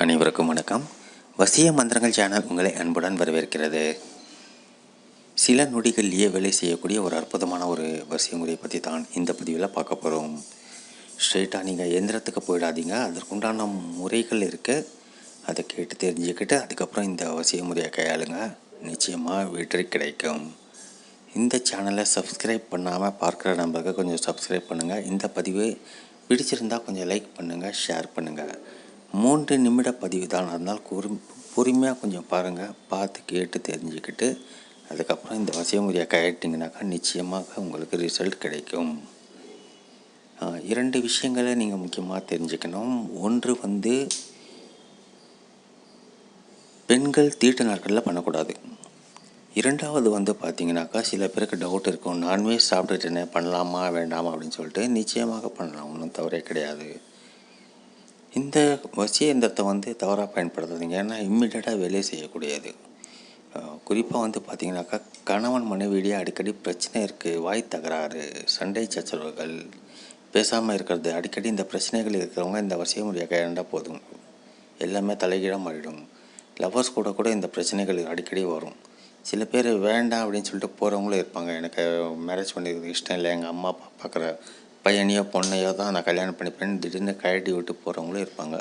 அனைவருக்கும் வணக்கம். வசிய மந்திரங்கள் சேனல் உங்களை அன்புடன் வரவேற்கிறது. சில நொடிகளிலேயே வேலை செய்யக்கூடிய ஒரு அற்புதமான ஒரு வசிய முறையை பற்றி தான் இந்த பதிவில் பார்க்க போகிறோம் ஸ்ட்ரெயிட்டாக நீங்கள் எந்திரத்துக்கு போயிடாதீங்க. அதற்குண்டான முறைகள் இருக்குது அதை கேட்டு தெரிஞ்சுக்கிட்டு அதுக்கப்புறம் இந்த வசிய முறையை கையாளுங்க. நிச்சயமாக வெற்றி கிடைக்கும். இந்த சேனலை சப்ஸ்கிரைப் பண்ணாமல் பார்க்குற நம்பருக்கு கொஞ்சம் சப்ஸ்கிரைப் பண்ணுங்கள் இந்த பதிவு பிடிச்சிருந்தால் கொஞ்சம் லைக் பண்ணுங்கள் ஷேர் பண்ணுங்கள் மூன்று நிமிட பதிவு தான் அதனால் பொறு பொறுமையாக கொஞ்சம் பாருங்கள் பார்த்து கேட்டு தெரிஞ்சுக்கிட்டு அதுக்கப்புறம் இந்த வசியமுறையை கையிட்டிங்கனாக்கா நிச்சயமாக உங்களுக்கு ரிசல்ட் கிடைக்கும். இரண்டு விஷயங்களை நீங்கள் முக்கியமாக தெரிஞ்சுக்கணும். ஒன்று வந்து பெண்கள் தீட்டு நாட்களில் பண்ணக்கூடாது. இரண்டாவது வந்து பார்த்தீங்கன்னாக்கா சில பேருக்கு டவுட் இருக்கும். நான்வெஜ் சாப்பிட்டுட்டேனே பண்ணலாமா? வேண்டாமா? அப்படின்னு சொல்லிட்டு நிச்சயமாக பண்ணலாம். ஒன்றும் தவறே கிடையாது. இந்த வசியந்திரத்தை வந்து தவறாக பயன்படுத்துறதுங்க ஏன்னா இம்மிடியட்டாக வேலையை செய்யக்கூடியது. குறிப்பாக வந்து பார்த்தீங்கன்னாக்கா கணவன் மனைவியிடையே அடிக்கடி பிரச்சனை இருக்குது வாய் தகராறு சண்டை சச்சரவுகள் பேசாமல் இருக்கிறது. அடிக்கடி இந்த பிரச்சனைகள் இருக்கிறவங்க இந்த வசிய முறையை கையாண்டால் போதும். எல்லாமே தலைகீழாக மாறிடும். லவர்ஸ் கூட கூட இந்த பிரச்சனைகள் அடிக்கடி வரும். சில பேர் வேண்டாம் அப்படின்னு சொல்லிட்டு போகிறவங்களும் இருப்பாங்க. எனக்கு மேரேஜ் பண்ணிக்கிறது இஷ்டம் இல்லை. எங்கள் அம்மா அப்பா பார்க்குற பையனையோ பொண்ணையோ தான் நான் கல்யாணம் பண்ணிப்பேன் திடீர்னு கழட்டி விட்டு போகிறவங்களும் இருப்பாங்க.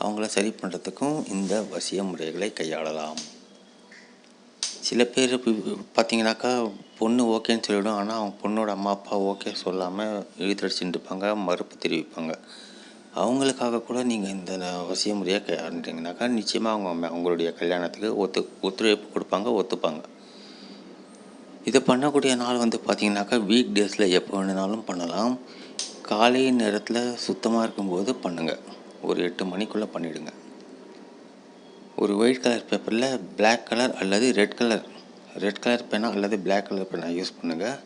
அவங்கள சரி பண்ணுறதுக்கும் இந்த வசிய முறைகளை கையாளலாம். சில பேர் இப்ப பார்த்தீங்கன்னாக்கா பொண்ணு ஓகேன்னு சொல்லிவிடும். ஆனால் அவங்க பொண்ணோட அம்மா அப்பா ஓகே சொல்லாமல் இழுத்தடிச்சுட்டு இருப்பாங்க மறுப்பு தெரிவிப்பாங்க. அவங்களுக்காக கூட நீங்கள் இந்த வசிய முறையை கையாண்டிங்கனாக்கா நிச்சயமாக அவங்க அவங்களுடைய கல்யாணத்துக்கு ஒத்து ஒத்துழைப்பு கொடுப்பாங்க ஒத்துப்பாங்க. இதை பண்ணக்கூடிய நாள் வந்து பார்த்திங்கனாக்கா வீக் டேஸில் எப்போ வேணுனாலும் பண்ணலாம். காலை நேரத்தில் சுத்தமாக இருக்கும்போது பண்ணுங்கள் ஒரு எட்டு மணிக்குள்ளே பண்ணிவிடுங்க ஒரு ஒயிட் கலர் பேப்பரில் பிளாக் கலர் அல்லது ரெட் கலர் ரெட் கலர் பேனா அல்லது பிளாக் கலர் பேனா யூஸ் பண்ணுங்கள்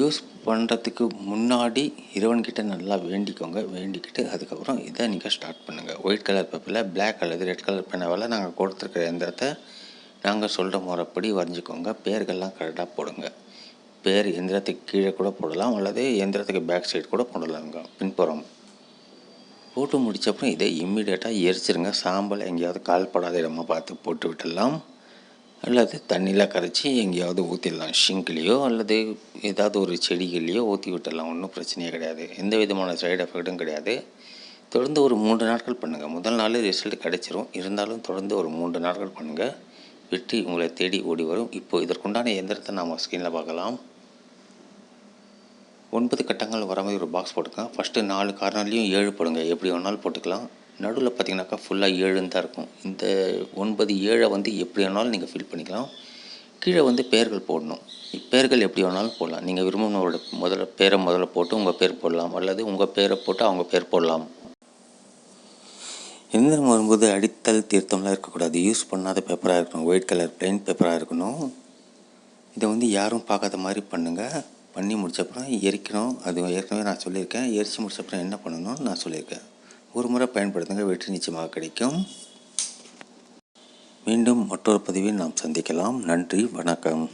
யூஸ் பண்ணுறதுக்கு முன்னாடி இறைவன்கிட்ட நல்லா வேண்டிக்கோங்க. வேண்டிக்கிட்டு அதுக்கப்புறம் இதை நீங்கள் ஸ்டார்ட் பண்ணுங்கள் ஒயிட் கலர் பேப்பரில் பிளாக் அல்லது ரெட் கலர் பேனாவால் நாங்கள் கொடுத்துருக்குற எந்திரத்தை நாங்கள் சொல்கிற முறைப்படி வரைஞ்சிக்கோங்க. பேர்கள்லாம் கரெக்டாக போடுங்க. பேர் எந்திரத்துக்கு கீழே கூட போடலாம். அல்லது எந்திரத்துக்கு பேக் சைடு கூட போடலாங்க. பின்புறம். போட்டு முடிச்ச அப்புறம் இதை இம்மிடியேட்டாக எரிச்சிருங்க. சாம்பல் எங்கேயாவது கால்படாத இடமா பார்த்து போட்டு விட்டுடலாம். அல்லது தண்ணியில் கரைச்சி எங்கேயாவது ஊற்றிடலாம் ஷிங்க்லேயோ அல்லது ஏதாவது ஒரு செடிகள்லையோ ஊற்றி விட்டுடலாம். ஒன்றும் பிரச்சனையே கிடையாது. எந்த விதமான சைடு எஃபெக்ட்டும் கிடையாது. தொடர்ந்து ஒரு மூன்று நாட்கள் பண்ணுங்கள் முதல் நாள் ரிசல்ட் கிடச்சிரும். இருந்தாலும் தொடர்ந்து ஒரு மூன்று நாட்கள் பண்ணுங்கள் வெற்றி உங்களை தேடி ஓடி வரும். இப்போ இதற்குண்டான இயந்திரத்தை நாம் ஸ்க்ரீனில் பார்க்கலாம். ஒன்பது கட்டங்கள் வர மாதிரி ஒரு பாக்ஸ் போட்டுக்கலாம். ஃபஸ்ட்டு நாலு கார்னர்லேயும் ஏழு போடுங்க. எப்படி வேணாலும் போட்டுக்கலாம். நடுவில் பார்த்தீங்கன்னாக்கா ஃபுல்லாக ஏழுன்னு தான் இருக்கும். இந்த ஒன்பது ஏழை வந்து எப்படி வேணாலும் நீங்கள் ஃபில் பண்ணிக்கலாம். கீழே வந்து பெயர்கள் போடணும். பெயர்கள் எப்படி வேணாலும் போடலாம். நீங்கள் விரும்பினோட முதல்ல பேரை முதல்ல போட்டு உங்கள் பேர் போடலாம். அல்லது உங்கள் பேரை போட்டு அவங்க பேர் போடலாம். எந்திரம் வரும்போது அடித்தல் தீர்த்தம்லாம் இருக்கக்கூடாது. யூஸ் பண்ணாத பேப்பராக இருக்கணும். ஒயிட் கலர் பிளைன் பேப்பராக இருக்கணும். இதை வந்து யாரும் பார்க்காத மாதிரி பண்ணுங்கள் பண்ணி முடிச்சப்பறம் எரிக்கணும். அது ஏற்கனவே நான் சொல்லியிருக்கேன். எரிச்சு முடிச்சப்பறம் என்ன பண்ணணும்னு நான் சொல்லியிருக்கேன். ஒரு முறை பயன்படுத்துங்க. வெற்றி நிச்சயமாக கிடைக்கும். மீண்டும் மற்றொரு பதிவில் நாம் சந்திக்கலாம். நன்றி. வணக்கம்.